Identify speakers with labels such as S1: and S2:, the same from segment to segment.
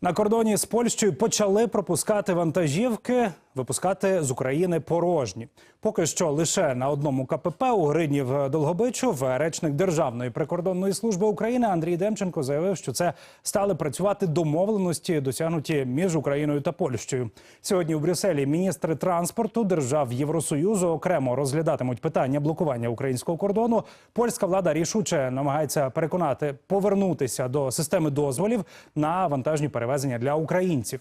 S1: На кордоні з Польщею почали пропускати вантажівки, випускати з України порожні. Поки що лише на одному КПП у Гриднів Долгобичов речник Державної прикордонної служби України Андрій Демченко заявив, що це стали працювати домовленості, досягнуті між Україною та Польщею. Сьогодні у Брюсселі міністри транспорту держав Євросоюзу окремо розглядатимуть питання блокування українського кордону. Польська влада рішуче намагається переконати повернутися до системи дозволів на вантажні перевезення для українців.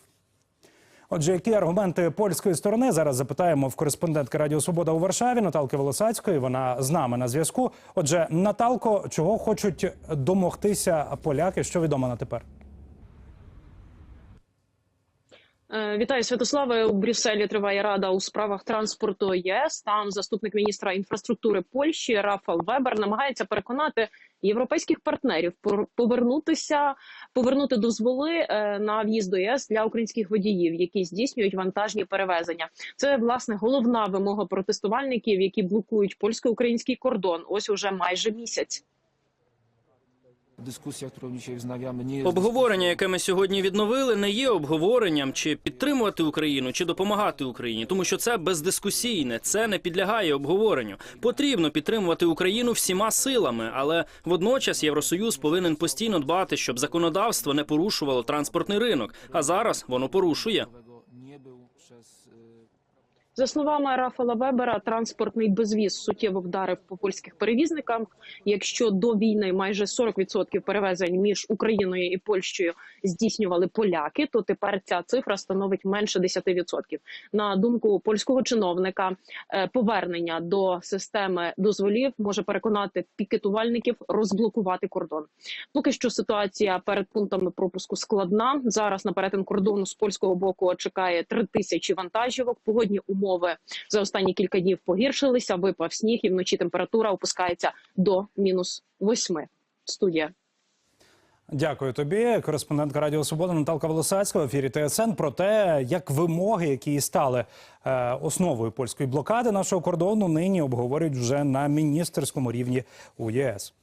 S1: Отже, які аргументи польської сторони зараз запитаємо в кореспондентки Радіо Свобода у Варшаві Наталки Волосацької. Вона з нами на зв'язку. Отже, Наталко, чого хочуть домогтися поляки? Що відомо на тепер?
S2: Вітаю Святославе. У Брюсселі триває рада у справах транспорту ЄС. Там заступник міністра інфраструктури Польщі Рафал Вебер намагається переконати європейських партнерів повернутися, повернути дозволи е, на в'їзд до ЄС для українських водіїв, які здійснюють вантажні перевезення. Це власне головна вимога протестувальників, які блокують польсько-український кордон. Ось уже майже місяць.
S3: Dyskusja, którą dzisiaj wznawiamy, nie jest
S4: Обговорення, яке ми сьогодні відновили, не є обговоренням чи підтримувати Україну, чи допомагати Україні, тому що це бездискусійне, це не підлягає обговоренню. Потрібно підтримувати Україну всіма силами, але водночас Євросоюз повинен постійно дбати, щоб законодавство не порушувало транспортний ринок. А зараз воно порушує.
S3: nie był przez
S2: За словами Рафала Вебера, транспортний безвіз суттєво вдарив по польських перевізникам. Якщо до війни майже 40% перевезень між Україною і Польщею здійснювали поляки, то тепер ця цифра становить менше 10%. На думку польського чиновника, е, повернення до системи дозволів може переконати пікетувальників розблокувати кордон. Поки що ситуація перед пунктами пропуску складна. Зараз на перетин кордону з польського боку чекає три тисячі вантажівок. Погодні умови за останні кілька днів погіршилися. Випав сніг і вночі температура опускається до мінус восьми. Студія.
S1: Дякую тобі. Кореспондентка Радіо Свобода Наталка Волосацька в ефірі ТСН про те, як вимоги, які стали е, основою польської блокади нашого кордону, нині обговорюють вже на міністерському рівні у ЄС.